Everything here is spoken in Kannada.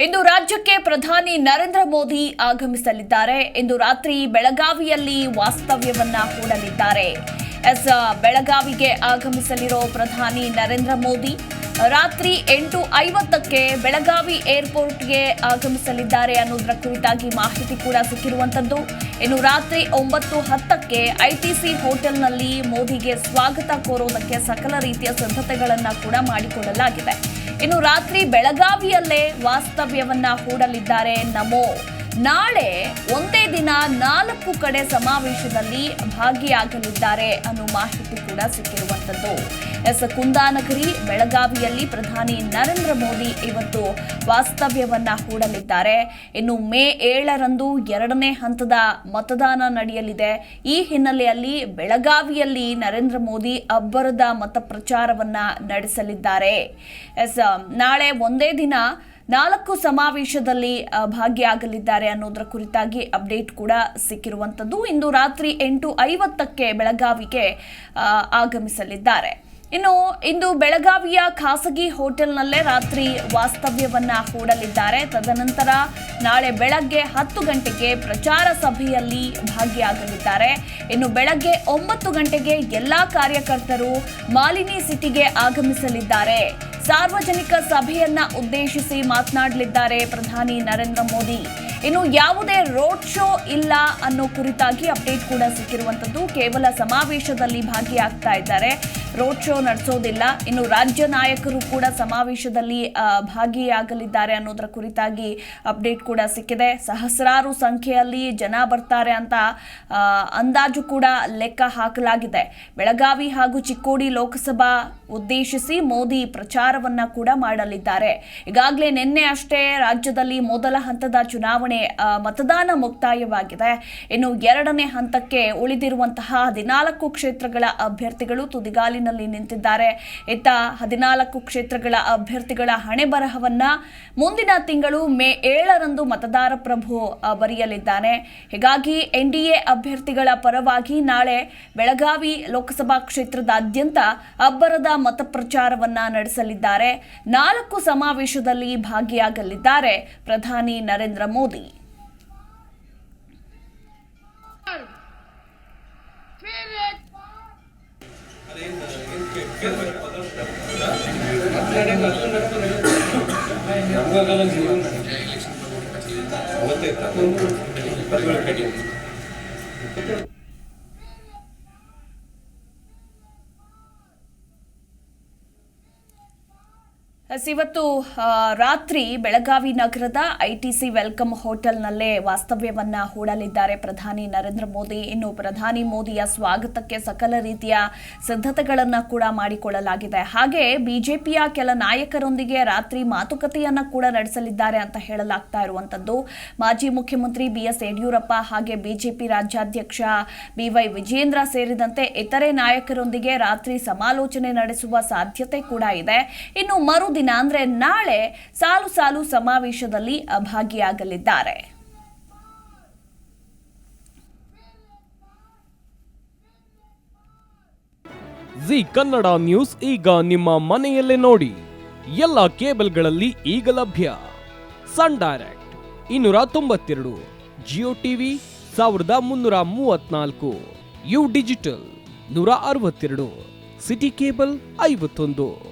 ಇಂದು ರಾಜ್ಯಕ್ಕೆ ಪ್ರಧಾನಿ ನರೇಂದ್ರ ಮೋದಿ ಆಗಮಿಸಲಿದ್ದಾರೆ. ಇಂದು ರಾತ್ರಿ ಬೆಳಗಾವಿಯಲ್ಲಿ ವಾಸ್ತವ್ಯವನ್ನ ಹೂಡಲಿದ್ದಾರೆ. ಎಸ್, ಬೆಳಗಾವಿಗೆ ಆಗಮಿಸಲಿರೋ ಪ್ರಧಾನಿ ನರೇಂದ್ರ ಮೋದಿ ರಾತ್ರಿ ಎಂಟು ಐವತ್ತಕ್ಕೆ ಬೆಳಗಾವಿ ಏರ್ಪೋರ್ಟ್ಗೆ ಆಗಮಿಸಲಿದ್ದಾರೆ ಅನ್ನೋದರ ಕುರಿತಾಗಿ ಮಾಹಿತಿ ಕೂಡ ಸಿಕ್ಕಿರುವಂತದ್ದು. ಇನ್ನು ರಾತ್ರಿ ಒಂಬತ್ತು ಹತ್ತಕ್ಕೆ ಐಟಿಸಿ ಹೋಟೆಲ್ನಲ್ಲಿ ಮೋದಿಗೆ ಸ್ವಾಗತ ಕೋರೋದಕ್ಕೆ ಸಕಲ ರೀತಿಯ ಸಿದ್ಧತೆಗಳನ್ನು ಕೂಡ ಮಾಡಿಕೊಳ್ಳಲಾಗಿದೆ ಇನ್ನು ರಾತ್ರಿ ಬೆಳಗಾವಿಯಲ್ಲೇ ವಾಸ್ತವ್ಯವನ್ನ ಹೂಡಲಿದ್ದಾರೆ. ನಮೋ. ನಾಳೆ ಒಂದೇ ದಿನ ನಾಲ್ಕು ಕಡೆ ಸಮಾವೇಶದಲ್ಲಿ ಭಾಗಿಯಾಗಲಿದ್ದಾರೆ ಅನ್ನೋ ಮಾಹಿತಿ ಕೂಡ ಸಿಕ್ಕಿರುವಂತದ್ದು. ಎಸ್ ಕುಂದಾನಗರಿ ಬೆಳಗಾವಿಯಲ್ಲಿ ಪ್ರಧಾನಿ ನರೇಂದ್ರ ಮೋದಿ ಇವತ್ತು ವಾಸ್ತವ್ಯವನ್ನ ಹೂಡಲಿದ್ದಾರೆ. ಇನ್ನು ಮೇ ಏಳರಂದು ಎರಡನೇ ಹಂತದ ಮತದಾನ ನಡೆಯಲಿದೆ. ಈ ಹಿನ್ನೆಲೆಯಲ್ಲಿ ಬೆಳಗಾವಿಯಲ್ಲಿ ನರೇಂದ್ರ ಮೋದಿ ಅಬ್ಬರದ ಮತ ಪ್ರಚಾರವನ್ನ ನಡೆಸಲಿದ್ದಾರೆ. ಎಸ್ ನಾಳೆ ಒಂದೇ ದಿನ ನಾಲ್ಕು ಸಮಾವೇಶದಲ್ಲಿ ಭಾಗಿಯಾಗಲಿದ್ದಾರೆ ಅನ್ನೋದರ ಕುರಿತಾಗಿ ಅಪ್ಡೇಟ್ ಕೂಡ ಸಿಕ್ಕಿರುವಂತದ್ದು ಇಂದು ರಾತ್ರಿ ಎಂಟು ಐವತ್ತಕ್ಕೆ ಬೆಳಗಾವಿಗೆ ಆಗಮಿಸಲಿದ್ದಾರೆ. ಇನ್ನು ಇಂದು ಬೆಳಗಾವಿಯ ಖಾಸಗಿ ಹೋಟೆಲ್ನಲ್ಲೇ ರಾತ್ರಿ ವಾಸ್ತವ್ಯವನ್ನ ಹೂಡಲಿದ್ದಾರೆ. ತದನಂತರ ನಾಳೆ ಬೆಳಗ್ಗೆ ಹತ್ತು ಗಂಟೆಗೆ ಪ್ರಚಾರ ಸಭೆಯಲ್ಲಿ ಭಾಗಿಯಾಗಲಿದ್ದಾರೆ. ಇನ್ನು ಬೆಳಗ್ಗೆ ಒಂಬತ್ತು ಗಂಟೆಗೆ ಎಲ್ಲಾ ಕಾರ್ಯಕರ್ತರು ಮಾಲಿನಿ ಸಿಟಿಗೆ ಆಗಮಿಸಲಿದ್ದಾರೆ. ಸಾರ್ವಜನಿಕ ಸಭೆಯನ್ನ ಉದ್ದೇಶಿಸಿ ಮಾತನಾಡಲಿದ್ದಾರೆ ಪ್ರಧಾನಿ ನರೇಂದ್ರ ಮೋದಿ. ಇನ್ನು ಯಾವುದೇ ರೋಡ್ ಶೋ ಇಲ್ಲ ಅನ್ನೋ ಕುರಿತಾಗಿ ಅಪ್ಡೇಟ್ ಕೂಡ ಸಿಕ್ಕಿರುವಂತದ್ದು ಕೇವಲ ಸಮಾವೇಶದಲ್ಲಿ ಭಾಗಿಯಾಗ್ತಾ ಇದ್ದಾರೆ. ರೋಡ್ ಶೋ ನಡೆಸೋದಿಲ್ಲ. ಇನ್ನು ರಾಜ್ಯ ನಾಯಕರು ಕೂಡ ಸಮಾವೇಶದಲ್ಲಿ ಭಾಗಿಯಾಗಲಿದ್ದಾರೆ ಅನ್ನೋದರ ಕುರಿತಾಗಿ ಅಪ್ಡೇಟ್ ಕೂಡ ಸಿಕ್ಕಿದೆ. ಸಹಸ್ರಾರು ಸಂಖ್ಯೆಯಲ್ಲಿ ಜನ ಬರ್ತಾರೆ ಅಂತ ಅಂದಾಜು ಕೂಡ ಲೆಕ್ಕ ಹಾಕಲಾಗಿದೆ. ಬೆಳಗಾವಿ ಹಾಗೂ ಚಿಕ್ಕೋಡಿ ಲೋಕಸಭಾ ಉದ್ದೇಶಿಸಿ ಮೋದಿ ಪ್ರಚಾರವನ್ನ ಕೂಡ ಮಾಡಲಿದ್ದಾರೆ. ಈಗಾಗಲೇ ನಿನ್ನೆ ಅಷ್ಟೇ ರಾಜ್ಯದಲ್ಲಿ ಮೊದಲ ಹಂತದ ಚುನಾವಣೆ ಮತದಾನ ಮುಕ್ತಾಯವಾಗಿದೆ. ಇನ್ನು ಎರಡನೇ ಹಂತಕ್ಕೆ ಉಳಿದಿರುವಂತಹ ಹದಿನಾಲ್ಕು ಕ್ಷೇತ್ರಗಳ ಅಭ್ಯರ್ಥಿಗಳು ತುದಿಗಾಲಿನಲ್ಲಿ ನಿಂತಿದ್ದಾರೆ. ಇತ್ತ ಹದಿನಾಲ್ಕು ಕ್ಷೇತ್ರಗಳ ಅಭ್ಯರ್ಥಿಗಳ ಹಣೆ ಬರಹವನ್ನ ಮುಂದಿನ ತಿಂಗಳು ಮೇ ಏಳರಂದು ಮತದಾರ ಪ್ರಭು ಬರೆಯಲಿದ್ದಾನೆ. ಹೀಗಾಗಿ ಎನ್ಡಿಎ ಅಭ್ಯರ್ಥಿಗಳ ಪರವಾಗಿ ನಾಳೆ ಬೆಳಗಾವಿ ಲೋಕಸಭಾ ಕ್ಷೇತ್ರದಾದ್ಯಂತ ಅಬ್ಬರದ ಮತ ಪ್ರಚಾರವನ್ನ ನಡೆಸಲಿದ್ದಾರೆ ನಾಲ್ಕು ಸಮಾವೇಶದಲ್ಲಿ ಭಾಗಿಯಾಗಲಿದ್ದಾರೆ ಪ್ರಧಾನಿ ನರೇಂದ್ರ ಮೋದಿ. ಎಸ್, ಇವತ್ತು ರಾತ್ರಿ ಬೆಳಗಾವಿ ನಗರದ ಐಟಿಸಿ ವೆಲ್ಕಮ್ ಹೋಟೆಲ್ನಲ್ಲೇ ವಾಸ್ತವ್ಯವನ್ನ ಹೂಡಲಿದ್ದಾರೆ ಪ್ರಧಾನಿ ನರೇಂದ್ರ ಮೋದಿ. ಇನ್ನು ಪ್ರಧಾನಿ ಮೋದಿಯ ಸ್ವಾಗತಕ್ಕೆ ಸಕಲ ರೀತಿಯ ಸಿದ್ಧತೆಗಳನ್ನು ಕೂಡ ಮಾಡಿಕೊಳ್ಳಲಾಗಿದೆ. ಹಾಗೆ ಬಿಜೆಪಿಯ ಕೆಲ ನಾಯಕರೊಂದಿಗೆ ರಾತ್ರಿ ಮಾತುಕತೆಯನ್ನ ಕೂಡ ನಡೆಸಲಿದ್ದಾರೆ ಅಂತ ಹೇಳಲಾಗ್ತಾ ಇರುವಂತದ್ದು. ಮಾಜಿ ಮುಖ್ಯಮಂತ್ರಿ ಬಿಎಸ್ ಯಡಿಯೂರಪ್ಪ ಹಾಗೆ ಬಿಜೆಪಿ ರಾಜ್ಯಾಧ್ಯಕ್ಷ ಬಿವೈ ವಿಜೇಂದ್ರ ಸೇರಿದಂತೆ ಇತರೆ ನಾಯಕರೊಂದಿಗೆ ರಾತ್ರಿ ಸಮಾಲೋಚನೆ ನಡೆಸುವ ಸಾಧ್ಯತೆ ಕೂಡ ಇದೆ. ಇನ್ನು ಮರುದಿನ ಅಂದ್ರೆ ನಾಳೆ ಸಾಲು ಸಾಲು ಸಮಾವೇಶದಲ್ಲಿ ಭಾಗಿಯಾಗಲಿದ್ದಾರೆ. ಜಿ ಕನ್ನಡ ನ್ಯೂಸ್ ಈಗ ನಿಮ್ಮ ಮನೆಯಲ್ಲೇ ನೋಡಿ. ಎಲ್ಲ ಕೇಬಲ್ಗಳಲ್ಲಿ ಈಗ ಲಭ್ಯ. ಸನ್ ಡೈರೆಕ್ಟ್ ಇನ್ನೂರ ತೊಂಬತ್ತೆರಡು, ಜಿಯೋ ಟಿವಿ ಸಾವಿರದ ಮುನ್ನೂರ ಮೂವತ್ನಾಲ್ಕು ಯು ಡಿಜಿಟಲ್ ನೂರ ಅರವತ್ತೆರಡು, ಸಿಟಿ ಕೇಬಲ್ ಐವತ್ತೊಂದು.